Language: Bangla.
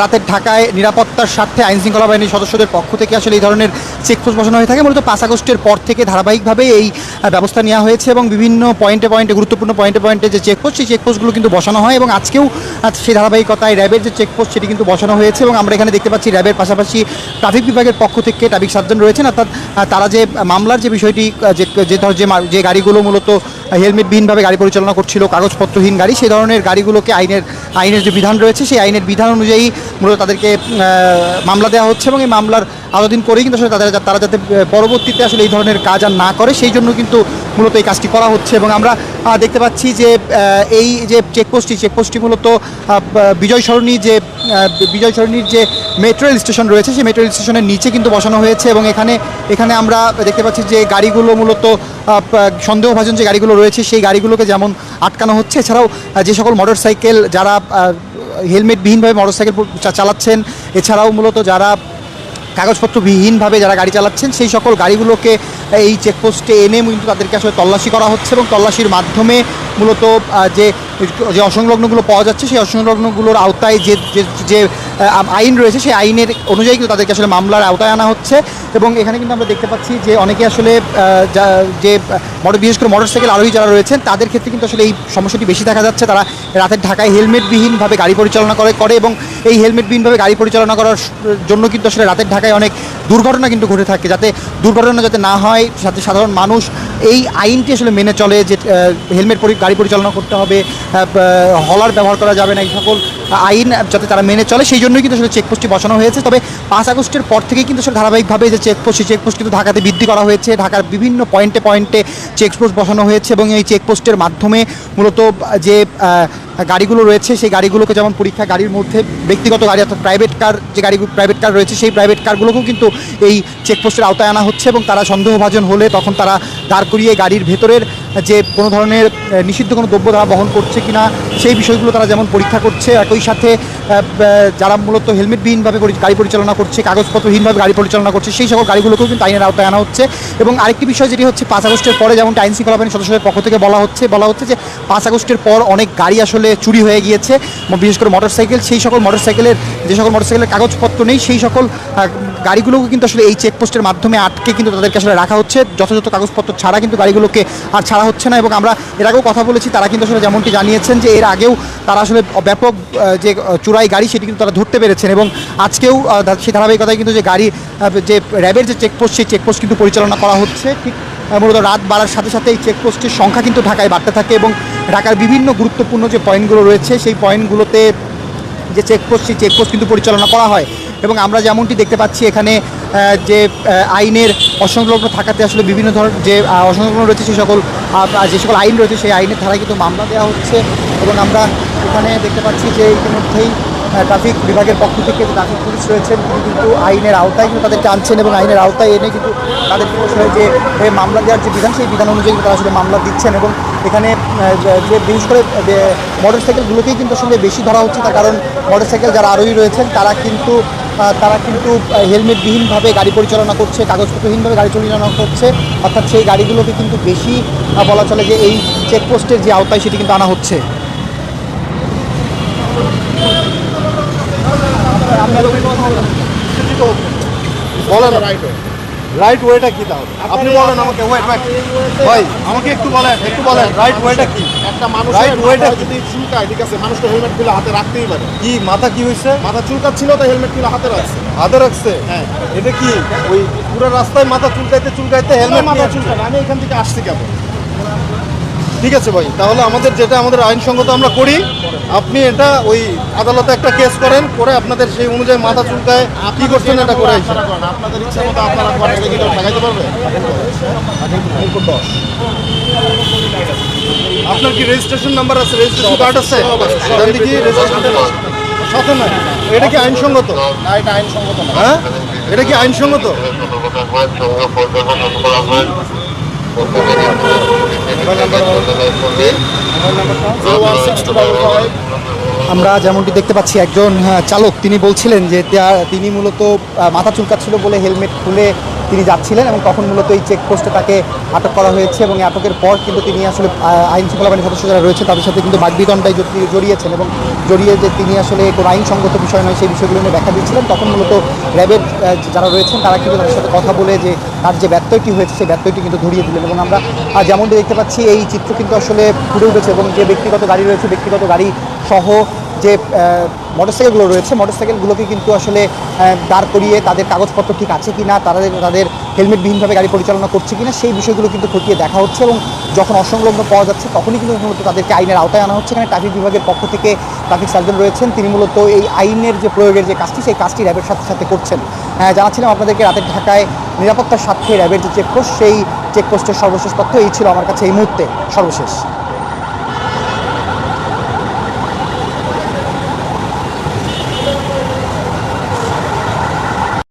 রাতের ঢাকায় নিরাপত্তার স্বার্থে আইন শৃঙ্খলা বাহিনীর সদস্যদের পক্ষ থেকে আসলে এই ধরনের চেকপোস্ট বসানো হয়ে থাকে। মূলত পাঁচ আগস্টের পর থেকে ধারাবাহিকভাবে এই ব্যবস্থা নেওয়া হয়েছে এবং বিভিন্ন পয়েন্টে পয়েন্টে, গুরুত্বপূর্ণ পয়েন্টে পয়েন্টে যে চেকপোস্ট, সেই চেকপোস্টগুলো কিন্তু বসানো হয় এবং আজকেও সেই ধারাবাহিকতায় র্যাবের যে চেকপোস্ট, সেটি কিন্তু বসানো হয়েছে এবং আমরা এখানে দেখতে পাচ্ছি র্যাবের পাশাপাশি ট্রাফিক বিভাগের পক্ষ থেকে ট্রাফিক সার্জন রয়েছেন। অর্থাৎ তারা যে মামলার যে বিষয়টি যে ধর, যে গাড়িগুলো মূলত হেলমেটবিহীনভাবে গাড়ি পরিচালনা করছিল, কাগজপত্রহীন গাড়ি, সেই ধরনের গাড়িগুলোকে আইনের আইনের যে বিধান রয়েছে, সেই আইনের বিধান অনুযায়ী মূলত তাদেরকে মামলা দেওয়া হচ্ছে এবং এই মামলার আলোদিন করেই কিন্তু আসলে তাদের তারা যাতে পরবর্তীতে আসলে এই ধরনের কাজ আর না করে, সেই জন্য কিন্তু মূলত এই কাজটি করা হচ্ছে এবং আমরা দেখতে পাচ্ছি যে এই যে চেকপোস্টটি চেকপোস্টটি মূলত বিজয় সরণি যে বিজয় সরণীর যে মেট্রো রেল স্টেশন রয়েছে, সেই মেট্রো রেল স্টেশনের নিচে কিন্তু বসানো হয়েছে এবং এখানে এখানে আমরা দেখতে পাচ্ছি যে গাড়িগুলো মূলত সন্দেহভাজন যে গাড়িগুলো রয়েছে, সেই গাড়িগুলোকে যেমন আটকানো হচ্ছে। এছাড়াও যে সকল মোটর সাইকেল যারা হেলমেটবিহীনভাবে মোটর সাইকেল চালাচ্ছেন। এছাড়াও মূলত যারা কাগজপত্রবিহীনভাবে যারা গাড়ি চালাচ্ছেন, সেই সকল গাড়িগুলোকে এই চেকপোস্টে এনে কিন্তু তাদেরকে আসলে তল্লাশি করা হচ্ছে এবং তল্লাশির মাধ্যমে মূলত যে যে অসংলগ্নগুলো পাওয়া যাচ্ছে, সেই অসংলগ্নগুলোর আওতায় যে যে আইন রয়েছে, সেই আইনের অনুযায়ী কিন্তু তাদেরকে আসলে মামলার আওতায় আনা হচ্ছে। এবং এখানে কিন্তু আমরা দেখতে পাচ্ছি যে অনেকে আসলে যা- মোটর বিশেষ করে মোটর সাইকেল আরোহী যারা রয়েছেন, তাদের ক্ষেত্রে কিন্তু আসলে এই সমস্যাটি বেশি দেখা যাচ্ছে। তারা রাতের ঢাকায় হেলমেটবিহীনভাবে গাড়ি পরিচালনা করে করে এবং এই হেলমেটবিহীনভাবে গাড়ি পরিচালনা করার জন্য কিন্তু আসলে রাতের ঢাকায় অনেক দুর্ঘটনা কিন্তু ঘটে থাকে, যাতে দুর্ঘটনা যাতে না হয়, সাথে সাধারণ মানুষ এই আইনটি আসলে মেনে চলে যে হেলমেট গাড়ি পরিচালনা করতে হবে হলার ব্যবহার করা যাবে না, এই সকল আইন যাতে তারা মেনে চলে, সেই জন্যই কিন্তু আসলে চেকপোস্টটি বসানো হয়েছে। তবে পাঁচ আগস্টের পর থেকেই কিন্তু আসলে ধারাবাহিকভাবে যে চেকপোস্ট সেই চেকপোস্ট কিন্তু ঢাকাতে বৃদ্ধি করা হয়েছে। ঢাকার বিভিন্ন পয়েন্টে পয়েন্টে চেকপোস্ট বসানো হয়েছে এবং এই চেকপোস্টের মাধ্যমে মূলত যে গাড়িগুলো রয়েছে, সেই গাড়িগুলোকে যেমন পরীক্ষা গাড়ির মধ্যে ব্যক্তিগত গাড়ি অর্থাৎ প্রাইভেট কার যে গাড়ি প্রাইভেট কার রয়েছে, সেই প্রাইভেট কারগুলোকেও কিন্তু এই চেকপোস্টের আওতায় আনা হচ্ছে এবং তারা সন্দেহভাজন হলে তখন তারা দাঁড় করিয়ে গাড়ির ভেতরের যে কোনো ধরনের নিষিদ্ধ কোনো দ্রব্য তারা বহন করছে কিনা, সেই বিষয়গুলো তারা যেমন পরীক্ষা করছে, একই সাথে যারা মূলত হেলমেটবিহীনভাবে গাড়ি পরিচালনা করছে কাগজপত্রহীনভাবে গাড়ি পরিচালনা করছে সেই সকল গাড়িগুলোকেও কিন্তু আইনের আওতায় আনা হচ্ছে। এবং আরেকটি বিষয় যেটি হচ্ছে পাঁচ আগস্টের পরে যেমন আইন শৃঙ্খলা বাহিনীর সদস্যদের পক্ষ থেকে বলা হচ্ছে বলা হচ্ছে যে পাঁচ আগস্টের পর অনেক গাড়ি আসলে চুরি হয়ে গিয়েছে বিশেষ করে মোটরসাইকেল। সেই সকল মোটরসাইকেলের যে সকল মোটরসাইকেলের কাগজপত্র নেই সেই সকল গাড়িগুলোকে কিন্তু আসলে এই চেকপোস্টের মাধ্যমে আটকে কিন্তু তাদেরকে আসলে রাখা হচ্ছে। যথাযথ কাগজপত্র ছাড়া কিন্তু গাড়িগুলোকে আর ছাড়া হচ্ছে না এবং আমরা এর আগেও কথা বলেছি তারা কিন্তু আসলে যেমনটি জানিয়েছেন যে এর আগেও তারা আসলে ব্যাপক যে আহ, চোরাই গাড়ি সেটি কিন্তু তারা ধরতে পেরেছেন এবং আজকেও সেই ধারাবাহিকতায় কিন্তু যে গাড়ি যে র্যাবের যে চেকপোস্ট, সেই চেকপোস্ট কিন্তু পরিচালনা করা হচ্ছে। ঠিক মূলত রাত বাড়ার সাথে সাথে এই চেকপোস্টের সংখ্যা কিন্তু ঢাকায় বাড়তে থাকে এবং ঢাকার বিভিন্ন গুরুত্বপূর্ণ যে পয়েন্টগুলো রয়েছে, সেই পয়েন্টগুলোতে যে চেকপোস্ট, সেই চেকপোস্ট কিন্তু পরিচালনা করা হয়। এবং আমরা যেমনটি দেখতে পাচ্ছি এখানে যে আইনের অসংলগ্ন থাকাতে আসলে বিভিন্ন ধরনের যে অসংলগ্ন রয়েছে সেই সকল যে সকল আইন রয়েছে, সেই আইনের ধারায় কিন্তু মামলা দেওয়া হচ্ছে। এবং আমরা এখানে দেখতে পাচ্ছি যে ইতিমধ্যেই ট্রাফিক বিভাগের পক্ষ থেকে যে ট্রাফিক পুলিশ রয়েছেন, তিনি কিন্তু আইনের আওতায় কিন্তু তাদেরকে আনছেন এবং আইনের আওতায় এনে কিন্তু আসলে যে মামলা দেওয়ার যে বিধান, সেই বিধান অনুযায়ী তারা আসলে মামলা দিচ্ছেন এবং এখানে যে বিশেষ করে মোটর সাইকেলগুলোকেই কিন্তু আসলে বেশি ধরা হচ্ছে তার কারণ মোটর সাইকেল যারা আরোহী রয়েছেন, তারা কিন্তু তারা কিন্তু হেলমেটবিহীনভাবে গাড়ি পরিচালনা করছে, কাগজপত্রহীনভাবে গাড়ি পরিচালনা করছে, অর্থাৎ সেই গাড়িগুলোকে কিন্তু বেশি বলা চলে যে এই চেকপোস্টের যে আওতায় সেটি কিন্তু আনা হচ্ছে। বলেন। রাইট ওয়েটা কি তাহলে? আপনি বলেন আমাকে ওয়েট ওয়েট ভাই আমাকে একটু বলেন একটু বলেন রাইট ওয়েটা কি? একটা মানুষ Right way টা কি? যদি চুলকায় ঠিক আছে মানুষ তো হেলমেটগুলো হাতে রাখতেই পারে। কি মাথা কি হয়েছে মাথা চুলকাচ্ছিল তো হেলমেটগুলো হাতে রাখছে। হাতে রাখছে? হ্যাঁ। এটা কি ওই পুরো রাস্তায় মাথা চুলকাইতে চুলকাইতে হেলমেট মাথা চুলকায় আমি এখান থেকে আসছি কেমন ঠিক আছে ভাই তাহলে আমাদের যেটা আমাদের আইনসঙ্গত আমরা করি আপনি এটা ওই আদালতে একটা কেস করেন করে আপনাদের সেই অনুযায়ী মাথা চুলকায় কি করছেন এটা করে আপনাদের ইচ্ছা মতো আপনারা পারবে? আপনার কি রেজিস্ট্রেশন নাম্বার আছে? রেজিস্ট্রেশন কার্ড আছে? কি রেজিস্ট্রেশন সাথে না এটা কি আইনসঙ্গত? না এটা আইনসঙ্গত না। হ্যাঁ? এটা কি আইনসঙ্গত। আমরা যেমনটি দেখতে পাচ্ছি একজন চালক তিনি বলছিলেন যে তিনি মূলত মাথা চুলকাচ্ছিল বলে হেলমেট খুলে তিনি যাচ্ছিলেন এবং তখন মূলত এই চেকপোস্টে তাকে আটক করা হয়েছে এবং আটকের পর কিন্তু তিনি আসলে আইন শৃঙ্খলা বাহিনীর সদস্য যারা রয়েছে তাদের সাথে কিন্তু বাগবিতণ্ডায় জড়ি- জড়িয়েছেন এবং জড়িয়ে যে তিনি আসলে কোনো আইনসঙ্গত বিষয় নয় সেই বিষয়গুলো নিয়ে ব্যাখ্যা দিচ্ছিলেন। তখন মূলত র্যাবের যারা রয়েছেন তারা কিন্তু তাদের সাথে কথা বলে যে তার যে ব্যত্যয়টি হয়েছে, সেই ব্যত্যয়টি কিন্তু ধরিয়ে দিলেন এবং আমরা যেমনটি দেখতে পাচ্ছি, এই চিত্র কিন্তু আসলে ফুটে উঠেছে এবং যে ব্যক্তিগত গাড়ি রয়েছে, ব্যক্তিগত গাড়ি সহ যে মোটরসাইকেলগুলো রয়েছে মোটরসাইকেলগুলোকে কিন্তু আসলে দাঁড় করিয়ে তাদের কাগজপত্র ঠিক আছে কি না তাদের তাদের হেলমেটবিহীনভাবে গাড়ি পরিচালনা করছে কি না সেই বিষয়গুলো কিন্তু খতিয়ে দেখা হচ্ছে এবং যখন অসংলগ্ন পাওয়া যাচ্ছে, তখনই কিন্তু মূলত তাদেরকে আইনের আওতায় আনা হচ্ছে। এখানে ট্রাফিক বিভাগের পক্ষ থেকে ট্রাফিক সার্জন রয়েছেন, তিনি মূলত এই আইনের যে প্রয়োগের যে কাজটি, সেই কাজটি র্যাবের সাথে সাথে করছেন। জানাচ্ছিলাম আপনাদেরকে রাতের ঢাকায় নিরাপত্তার স্বার্থে র্যাবের যে চেকপোস্ট, সেই চেকপোস্টের সর্বশেষ তথ্য এই ছিল আমার কাছে এই মুহূর্তে। সর্বশেষ।